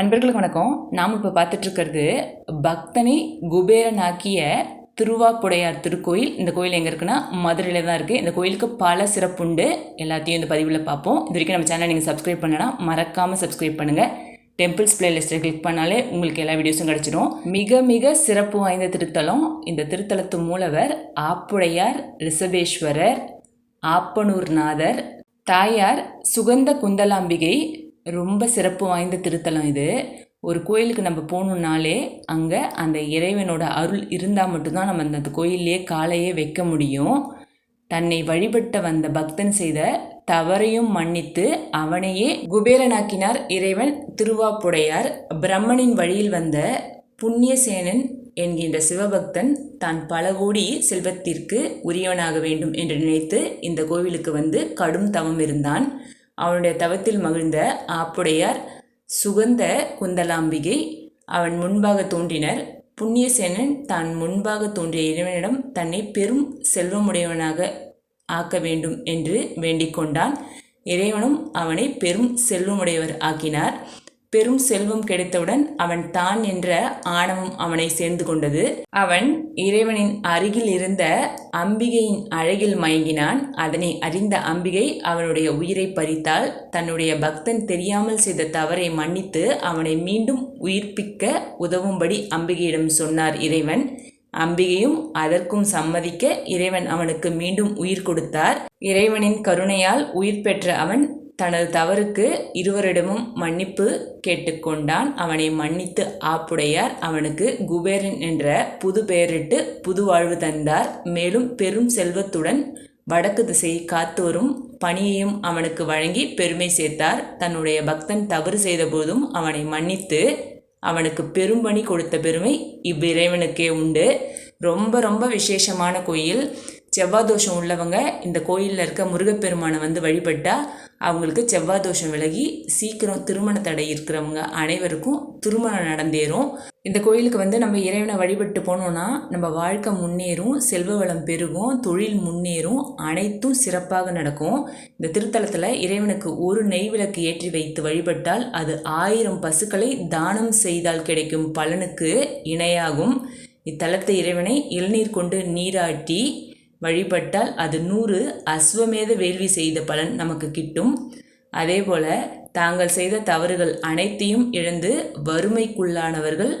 அன்பர்களுக்கு வணக்கம். நாம் இப்போ பார்த்துட்டு இருக்கிறது பக்தனை குபேரனாக்கிய திருவாப்புடையார் திருக்கோயில். இந்த கோயில் எங்கே இருக்குன்னா மதுரையில் தான் இருக்குது இந்த கோயிலுக்கு பல சிறப்புண்டு எல்லாத்தையும் இந்த பதிவில் பார்ப்போம். இது வரைக்கும் நம்ம சேனல் நீங்கள் சப்ஸ்கிரைப் பண்ணனா மறக்காமல் சப்ஸ்கிரைப் பண்ணுங்கள் டெம்பிள்ஸ் பிளேலிஸ்ட்டை கிளிக் பண்ணாலே உங்களுக்கு எல்லா வீடியோஸும் கிடச்சிடும் மிக மிக சிறப்பு வாய்ந்த திருத்தலம். இந்த திருத்தலத்து மூலவர் ஆப்புடையார் ரிஷபேஸ்வரர் ஆப்பனூர்நாதர் தாயார் சுகந்த குந்தலாம்பிகை ரொம்ப சிறப்பு வாய்ந்த திருத்தலம் இது. ஒரு கோயிலுக்கு நம்ம போகணுன்னாலே அங்கே அந்த இறைவனோட அருள் இருந்தால் மட்டும்தான் நம்ம அந்த கோயிலே காலையே வைக்க முடியும். தன்னை வழிபட்ட வந்த பக்தன் செய்த தவறையும் மன்னித்து அவனையே குபேரனாக்கினார் இறைவன் திருவாப்புடையார். பிரம்மனின் வழியில் வந்த புண்ணியசேனன் என்கின்ற சிவபக்தன் தான் பல கோடி செல்வத்திற்கு உரியவனாக வேண்டும் என்று நினைத்து இந்த கோவிலுக்கு வந்து கடும் தவம் இருந்தான். அவனுடைய தவத்தில் மகிழ்ந்த ஆப்புடையார் சுகந்த குந்தலாம்பிகை அவன் முன்பாக தோன்றினர். புண்ணியசேனன் தான் முன்பாக தோன்றிய இறைவனிடம் தன்னை பெரும் செல்வமுடையவனாக ஆக்க வேண்டும் என்று வேண்டிக் கொண்டான். இறைவனும் அவனை பெரும் செல்வமுடையவர் ஆக்கினார். பெரும் செல்வம் கிடைத்தவுடன் அவன் தான் என்ற ஆணவம் அவனை சேர்ந்து கொண்டது. அவன் இறைவனின் அருகில் இருந்த அம்பிகையின் அழகில் மயங்கினான். அதனை அறிந்த அம்பிகை அவனுடைய உயிரை பறித்தால் தன்னுடைய பக்தன் தெரியாமல் செய்த தவறை மன்னித்து அவனை மீண்டும் உயிர்ப்பிக்க உதவும்படி அம்பிகையிடம் சொன்னார் இறைவன். அம்பிகையும் அதற்கும் சம்மதிக்க இறைவன் அவனுக்கு மீண்டும் உயிர் கொடுத்தார். இறைவனின் கருணையால் உயிர் பெற்ற அவன் தனது தவறுக்கு இருவரிடமும் மன்னிப்பு கேட்டுக்கொண்டான். அவனை மன்னித்து ஆப்புடையார். அவனுக்கு குபேரன் என்ற புது பெயரிட்டு புது வாழ்வு தந்தார். மேலும் பெரும் செல்வத்துடன் வடக்கு திசையை காத்து வரும் பணியையும் அவனுக்கு வழங்கி பெருமை சேர்த்தார். தன்னுடைய பக்தன் தவறு செய்த போதும் அவனை மன்னித்து அவனுக்கு பெரும்பணி கொடுத்த பெருமை இவ்விறைவனுக்கே உண்டு. ரொம்ப ரொம்ப விசேஷமான கோயில். செவ்வாய் தோஷம் உள்ளவங்க இந்த கோயிலில் இருக்க முருகப்பெருமானை வந்து வழிபட்டால் அவங்களுக்கு செவ்வாய் தோஷம் விலகி சீக்கிரம் திருமண தடை இருக்கிறவங்க அனைவருக்கும் திருமணம் நடந்தேறும். இந்த கோயிலுக்கு வந்து நம்ம இறைவனை வழிபட்டு போனோம்னா நம்ம வாழ்க்கை முன்னேறும் செல்வ வளம் பெருகும் தொழில் முன்னேறும் அனைத்தும் சிறப்பாக நடக்கும். இந்த திருத்தலத்தில் இறைவனுக்கு ஒரு நெய் விளக்கு ஏற்றி வைத்து வழிபட்டால் அது ஆயிரம் பசுக்களை தானம் செய்தால் கிடைக்கும் பலனுக்கு இணையாகும். இத்தலத்தை இறைவனை இளநீர் கொண்டு நீராட்டி வழிபட்டால் அது நூறு அஸ்வமேத வேள்வி செய்த பலன் நமக்கு கிட்டும். அதே போல தாங்கள் செய்த தவறுகள் அனைத்தையும் இழந்து வறுமைக்குள்ளானவர்கள்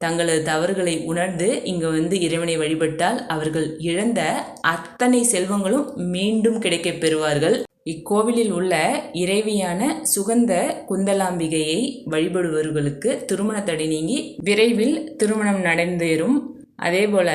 தங்களது தவறுகளை உணர்ந்து இங்கே வந்து இறைவனை வழிபட்டால் அவர்கள் இழந்த அத்தனை செல்வங்களும் மீண்டும் கிடைக்கப் பெறுவார்கள். இக்கோவிலில் உள்ள இறைவியான சுகந்த குந்தலாம்பிகையை வழிபடுபவர்களுக்கு திருமண தடை நீங்கி விரைவில் திருமணம் நடந்தேறும். அதேபோல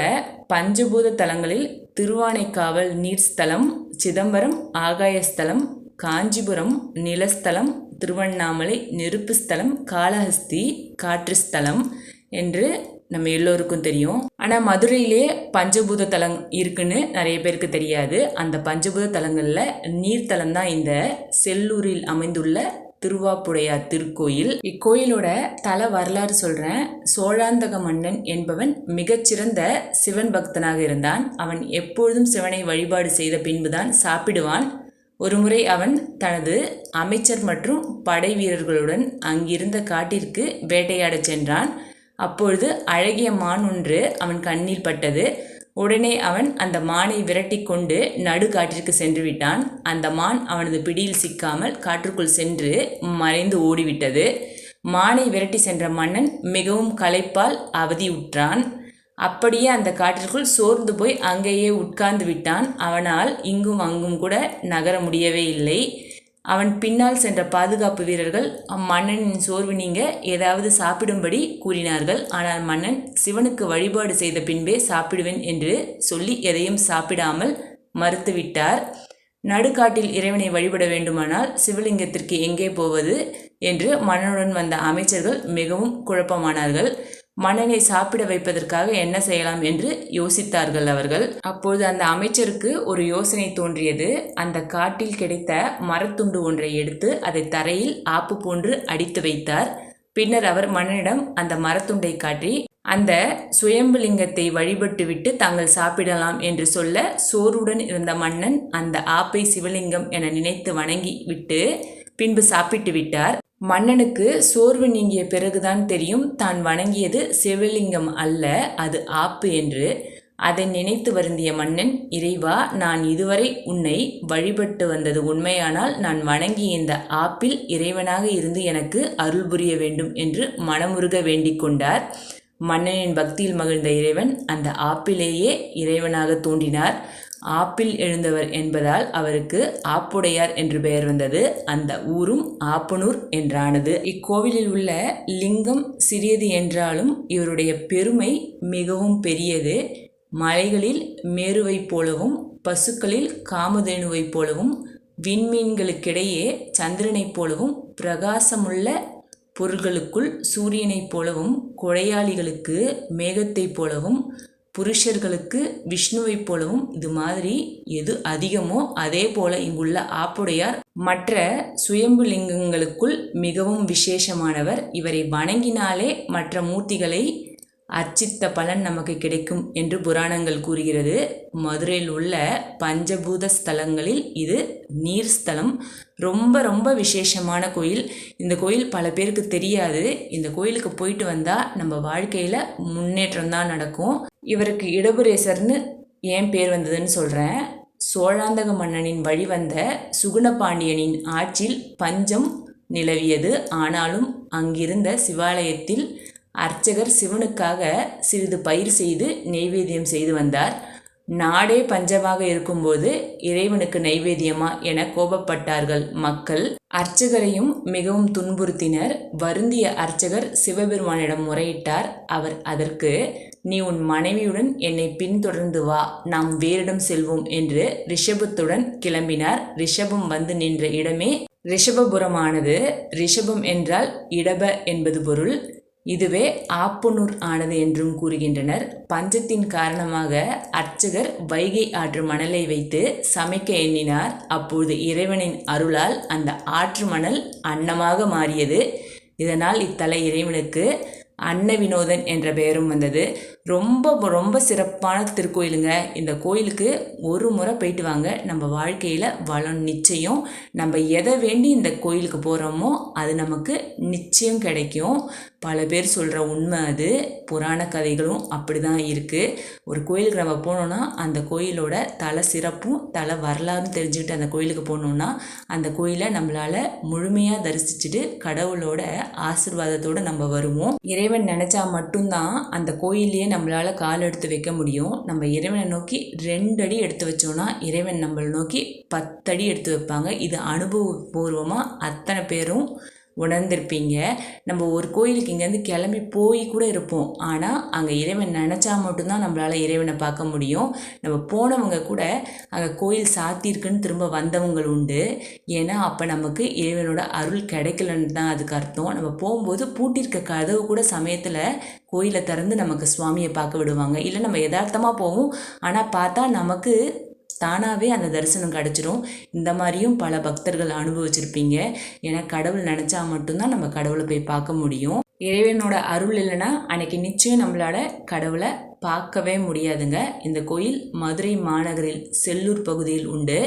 பஞ்சபூத தலங்களில் திருவானைக்காவல் நீர்ஸ்தலம் சிதம்பரம் ஆகாயஸ்தலம் காஞ்சிபுரம் நிலஸ்தலம் திருவண்ணாமலை நெருப்பு ஸ்தலம் காளஹஸ்தி காற்று ஸ்தலம் என்று நம்ம எல்லோருக்கும் தெரியும். ஆனால் மதுரையிலே பஞ்சபூத தலம் இருக்குன்னு நிறைய பேருக்கு தெரியாது. அந்த பஞ்சபூத தலங்களில் நீர்த்தலம் தான் இந்த செல்லூரில் அமைந்துள்ள திருவாப்புடையார் திருக்கோயில். இக்கோயிலோட தல வரலாறு சொல்கிறேன் சோழாந்தக மன்னன் என்பவன் மிகச்சிறந்த சிவன் பக்தனாக இருந்தான். அவன் எப்பொழுதும் சிவனை வழிபாடு செய்த பின்புதான் சாப்பிடுவான். ஒருமுறை அவன் தனது அமைச்சர் மற்றும் படை வீரர்களுடன் அங்கிருந்த காட்டிற்கு வேட்டையாடச் சென்றான். அப்பொழுது அழகிய மான் ஒன்று அவன் கண்ணில் பட்டது. உடனே அவன் அந்த மானை விரட்டி கொண்டு நடுக்காட்டிற்கு சென்று விட்டான். அந்த மான் அவனது பிடியில் சிக்காமல் காற்றுக்குள் சென்று மறைந்து ஓடிவிட்டது. மானை விரட்டி சென்ற மன்னன் மிகவும் களைப்பால் அவதியுற்றான் அப்படியே அந்த காட்டிற்குள் சோர்ந்து போய் அங்கேயே உட்கார்ந்து விட்டான். அவனால் இங்கும் அங்கும் கூட நகர முடியவே இல்லை. அவன் பின்னால் சென்ற பாதுகாப்பு வீரர்கள் அம்மன்னனின் சோர்வு நீங்க ஏதாவது சாப்பிடும்படி கூறினார்கள். ஆனால் மன்னன் சிவனுக்கு வழிபாடு செய்த பின்பே சாப்பிடுவேன் என்று சொல்லி எதையும் சாப்பிடாமல் மறுத்துவிட்டார். நடுக்காட்டில் இறைவனை வழிபட வேண்டுமானால் சிவலிங்கத்திற்கு எங்கே போவது? என்று மன்னனுடன் வந்த அமைச்சர்கள் மிகவும் குழப்பமானார்கள். மன்னனை சாப்பிட வைப்பதற்காக என்ன செய்யலாம் என்று யோசித்தார்கள் அவர்கள். அப்பொழுது அந்த அமைச்சருக்கு ஒரு யோசனை தோன்றியது. அந்த காட்டில் கிடைத்த மரத்துண்டு ஒன்றை எடுத்து அதை தரையில் ஆப்பு போன்று அடித்து வைத்தார். பின்னர் அவர் மன்னனிடம் அந்த மரத்துண்டை காட்டி அந்த சுயம்புலிங்கத்தை வழிபட்டுவிட்டு தாங்கள் சாப்பிடலாம் என்று சொல்ல சோறுடன் இருந்த மன்னன் அந்த ஆப்பை சிவலிங்கம் என நினைத்து வணங்கி விட்டு பின்பு சாப்பிட்டு விட்டார். மன்னனுக்கு சோர்வு நீங்கிய பிறகுதான் தெரியும் தான் வணங்கியது சிவலிங்கம் அல்ல அது ஆப்பு என்று. அதை நினைத்து வருந்திய மன்னன் இறைவா நான் இதுவரை உன்னை வழிபட்டு வந்தது உண்மையானால் நான் வணங்கி இந்த ஆப்பில் இறைவனாக இருந்து எனக்கு அருள் புரிய வேண்டும் என்று மனமுருக வேண்டிக் கொண்டார். மன்னனின் பக்தியில் மகிழ்ந்த இறைவன் அந்த ஆப்பிலேயே இறைவனாக தோன்றினார். ஆப்பில் எழுந்தவர் என்பதால் அவருக்கு ஆப்புடையார் என்று பெயர் வந்தது. அந்த ஊரும் ஆப்பனூர் என்றானது. இக்கோவிலில் உள்ள லிங்கம் சிறியது என்றாலும் இவருடைய பெருமை மிகவும் பெரியது. மலைகளில் மேருவைப் போலவும் பசுக்களில் காமதேனுவைப் போலவும் விண்மீன்களுக்கிடையே சந்திரனைப் போலவும் பிரகாசமுள்ள பொருள்களுக்குள் சூரியனைப் போலவும் கொடையாளிகளுக்கு மேகத்தைப் போலவும் புருஷர்களுக்கு விஷ்ணுவைப் போலவும் இது மாதிரி எது அதிகமோ அதே போல இங்குள்ள ஆப்புடையார் மற்ற சுயம்பு லிங்கங்களுக்குள் மிகவும் விசேஷமானவர். இவரை வணங்கினாலே மற்ற மூர்த்திகளை அர்ச்சித்த பலன் நமக்கு கிடைக்கும் என்று புராணங்கள் கூறுகிறது. மதுரையில் உள்ள பஞ்சபூத ஸ்தலங்களில் இது நீர் ஸ்தலம். ரொம்ப ரொம்ப விசேஷமான கோயில். இந்த கோயில் பல பேருக்கு தெரியாது. இந்த கோயிலுக்கு போயிட்டு வந்தால் நம்ம வாழ்க்கையில் முன்னேற்றம் தான் நடக்கும். இவருக்கு இடபுரேசர்னு ஏன் பேர் வந்ததுன்னு சொல்கிறேன் சோழாந்தக மன்னனின் வழிவந்த சுகுணபாண்டியனின் ஆட்சியில் பஞ்சம் நிலவியது. ஆனாலும் அங்கிருந்த சிவாலயத்தில் அர்ச்சகர் சிவனுக்காக சிறிது பயிர் செய்து நெய்வேத்தியம் செய்து வந்தார். நாடே பஞ்சமாக இருக்கும்போது இறைவனுக்கு நைவேத்தியமா என கோபப்பட்டார்கள் மக்கள். அர்ச்சகரையும் மிகவும் துன்புறுத்தினர். வருந்திய அர்ச்சகர் சிவபெருமானிடம் முறையிட்டார். அவர் அதற்கு நீ உன் மனைவியுடன் என்னை பின்தொடர்ந்து வா. நாம் வேறிடம் செல்வோம் என்று ரிஷபத்துடன் கிளம்பினார். ரிஷபம் வந்து நின்ற இடமே ரிஷபபுரமானது. ரிஷபம் என்றால் இடப என்பது பொருள். இதுவே ஆப்பனூர் ஆனது என்றும் கூறுகின்றனர். பஞ்சத்தின் காரணமாக அர்ச்சகர் வைகை ஆற்று மணலை வைத்து சமைக்க எண்ணினார். அப்போது இறைவனின் அருளால் அந்த ஆற்று மணல் அன்னமாக மாறியது. இதனால் இத்தலை இறைவனுக்கு அன்ன வினோதன் என்ற பெயரும் வந்தது. ரொம்ப ரொம்ப சிறப்பான திருக்கோயிலுங்க. இந்த கோயிலுக்கு ஒரு முறை போயிட்டு வாங்க. நம்ம வாழ்க்கையில் வளம் நிச்சயம். நம்ம எதை வேண்டி இந்த கோயிலுக்கு போகிறோமோ அது நமக்கு நிச்சயம் கிடைக்கும். பல பேர் சொல்கிற உண்மை அது. புராண கதைகளும் அப்படி தான் இருக்குது ஒரு கோயிலுக்கு நம்ம போனோன்னா அந்த கோயிலோட தலை சிறப்பும் தலை வரலாறும் தெரிஞ்சுக்கிட்டு அந்த கோயிலுக்கு போனோன்னா அந்த கோயிலை நம்மளால் முழுமையாக தரிசிச்சுட்டு கடவுளோட ஆசிர்வாதத்தோடு நம்ம வருவோம். இறைவன் நினச்சா மட்டும்தான் அந்த கோயிலையே நம்மளால் கால் எடுத்து வைக்க முடியும். நம்ம இறைவனை நோக்கி ரெண்டு அடி எடுத்து வச்சோன்னா இறைவன் நம்மளை நோக்கி பத்தடி எடுத்து வைப்பாங்க. இது அனுபவபூர்வமாக அத்தனை பேரும் உணர்ந்திருப்பீங்க. நம்ம ஒரு கோயிலுக்கு இங்கேருந்து கிளம்பி போய் கூட இருப்போம். ஆனால் அங்கே இறைவன் நினச்சா மட்டும்தான் நம்மளால் இறைவனை பார்க்க முடியும். நம்ம போனவங்க கூட அங்கே கோயில் சாத்தியிருக்குன்னு திரும்ப வந்தவங்கள் உண்டு. ஏன்னா அப்போ நமக்கு இறைவனோட அருள் கிடைக்கலன்னு தான் அதுக்கு அர்த்தம். நம்ம போகும்போது பூட்டியிருக்க கதவு கூட சமயத்தில் கோயிலை திறந்து நமக்கு சுவாமியை பார்க்க விடுவாங்க. இல்லை நம்ம யதார்த்தமாக போவோம். ஆனால் பார்த்தா நமக்கு தானாகவே அந்த தரிசனம் கிடச்சிரும். இந்த மாதிரியும் பல பக்தர்கள் அனுபவிச்சிருப்பீங்க. ஏன்னா கடவுள் நினச்சா மட்டும்தான் நம்ம கடவுளை போய் பார்க்க முடியும். இறைவனோட அருள் இல்லைன்னா அன்னைக்கு நிச்சயம் நம்மளால் கடவுளை பார்க்கவே முடியாதுங்க. இந்த கோயில் மதுரை மாநகரில் செல்லூர் பகுதியில் உண்டு.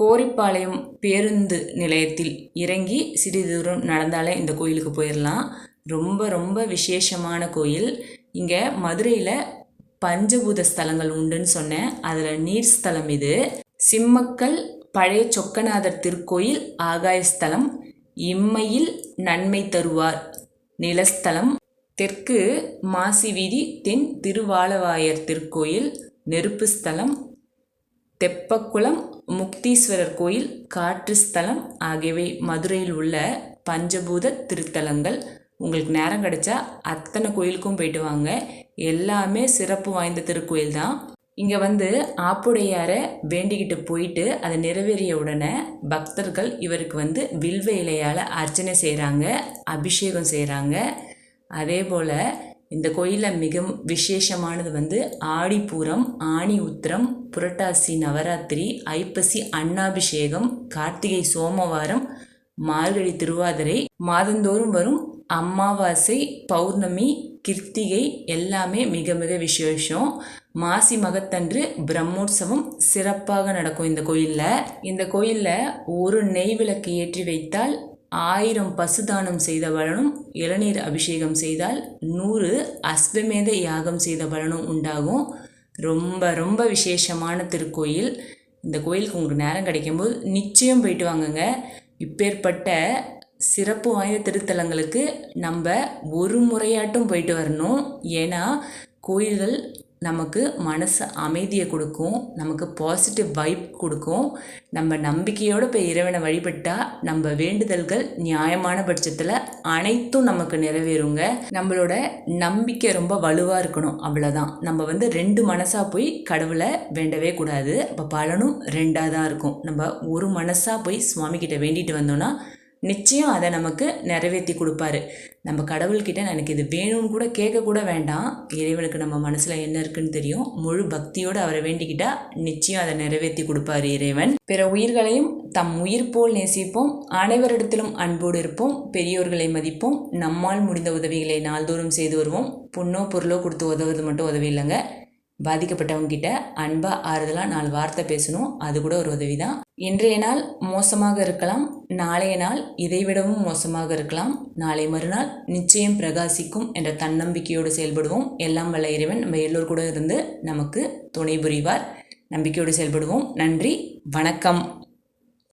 கோரிப்பாளையம் பேருந்து நிலையத்தில் இறங்கி சிறிது தூரம் நடந்தாலே இந்த கோயிலுக்கு போயிடலாம் ரொம்ப ரொம்ப விசேஷமான கோயில். இங்கே மதுரையில் பஞ்சபூத ஸ்தலங்கள் உண்டுன்னு சொன்னேன். அதில் நீர் ஸ்தலம் இது. சிம்மக்கல் பழைய சொக்கநாதர் திருக்கோயில் ஆகாயஸ்தலம் இம்மையில் நன்மை தருவார் நிலஸ்தலம் தெற்கு மாசி வீதி தென் திருவாலவாயர் திருக்கோயில் நெருப்பு ஸ்தலம் தெப்பக்குளம் முக்தீஸ்வரர் கோயில் காற்று ஸ்தலம் ஆகியவை மதுரையில் உள்ள பஞ்சபூத திருத்தலங்கள். உங்களுக்கு நேரம் கிடைச்சா அத்தனை கோயிலுக்கும் போயிட்டு வாங்க. எல்லாமே சிறப்பு வாய்ந்த திருக்கோயில் தான். இங்கே வந்து ஆப்புடையாரை வேண்டிக்கிட்டு போயிட்டு அதை நிறைவேறிய உடனே பக்தர்கள் இவருக்கு வந்து வில்வ இலையால் அர்ச்சனை செய்கிறாங்க அபிஷேகம் செய்கிறாங்க அதே போல் இந்த கோயிலில் மிக விசேஷமானது வந்து ஆடிப்பூரம் ஆணி உத்திரம் புரட்டாசி நவராத்திரி ஐப்பசி அன்னாபிஷேகம் கார்த்திகை சோமவாரம் மார்கழி திருவாதிரை மாதந்தோறும் வரும் அமாவாசை பௌர்ணமி கிருத்திகை எல்லாமே மிக மிக விசேஷம். மாசி மகத்தன்று பிரம்மோற்சவம் சிறப்பாக நடக்கும் இந்த கோயிலில். இந்த கோயிலில் ஒரு நெய் விளக்கு ஏற்றி வைத்தால் ஆயிரம் பசுதானம் செய்த பலனும் இளநீர் அபிஷேகம் செய்தால் நூறு அஸ்வமேத யாகம் செய்த பலனும் உண்டாகும். ரொம்ப ரொம்ப விசேஷமான திருக்கோயில். இந்த கோயிலுக்கு உங்களுக்கு நேரம் கிடைக்கும்போது நிச்சயம் போயிட்டு வாங்குங்க. இப்பேற்பட்ட சிறப்பு வாய்ந்த திருத்தலங்களுக்கு நம்ம ஒரு முறையாட்டும் போயிட்டு வரணும். ஏன்னா கோயில்கள் நமக்கு மனசு அமைதியை கொடுக்கும் நமக்கு பாசிட்டிவ் வைப் கொடுக்கும். நம்ம நம்பிக்கையோடு போய் இறைவனை வழிபட்டால் நம்ம வேண்டுதல்கள் நியாயமான பட்சத்தில் அனைத்தும் நமக்கு நிறைவேறுங்க. நம்மளோட நம்பிக்கை ரொம்ப வலுவாக இருக்கணும் அவ்வளோதான் நம்ம வந்து ரெண்டு மனசாக போய் கடவுளை வேண்டவே கூடாது. அப்போ பலனும் ரெண்டாக தான் இருக்கும். நம்ம ஒரு மனசாக போய் சுவாமிக்கிட்ட வேண்டிட்டு வந்தோம்னா நிச்சயம் அதை நமக்கு நிறைவேற்றி கொடுப்பாரு. நம்ம கடவுள்கிட்ட எனக்கு இது வேணும்னு கூட கேட்க கூட வேண்டாம். இறைவனுக்கு நம்ம மனசில் என்ன இருக்குன்னு தெரியும். முழு பக்தியோடு அவரை வேண்டிக்கிட்டால் நிச்சயம் அதை நிறைவேற்றி கொடுப்பாரு இறைவன். பிற உயிர்களையும் தம் உயிர் போல் நேசிப்போம். அனைவரிடத்திலும் அன்போடு இருப்போம். பெரியோர்களை மதிப்போம். நம்மால் முடிந்த உதவிகளை நாள்தோறும் செய்து வருவோம். பொண்ணோ பொருளோ கொடுத்து உதவுறது மட்டும் உதவி இல்லைங்க. பாதிக்கப்பட்டவங்க கிட்ட அன்பாக ஆறுதலாக நாலு வார்த்தை பேசணும். அது கூட ஒரு உதவி தான் இன்றைய நாள் மோசமாக இருக்கலாம் நாளைய நாள் இதைவிடவும் மோசமாக இருக்கலாம். நாளை மறுநாள் நிச்சயம் பிரகாசிக்கும் என்ற தன்னம்பிக்கையோடு செயல்படுவோம். எல்லாம் வல்ல இறைவன் நம்ம எல்லோர் கூட இருந்து நமக்கு துணை புரிவார். நம்பிக்கையோடு செயல்படுவோம். நன்றி வணக்கம்.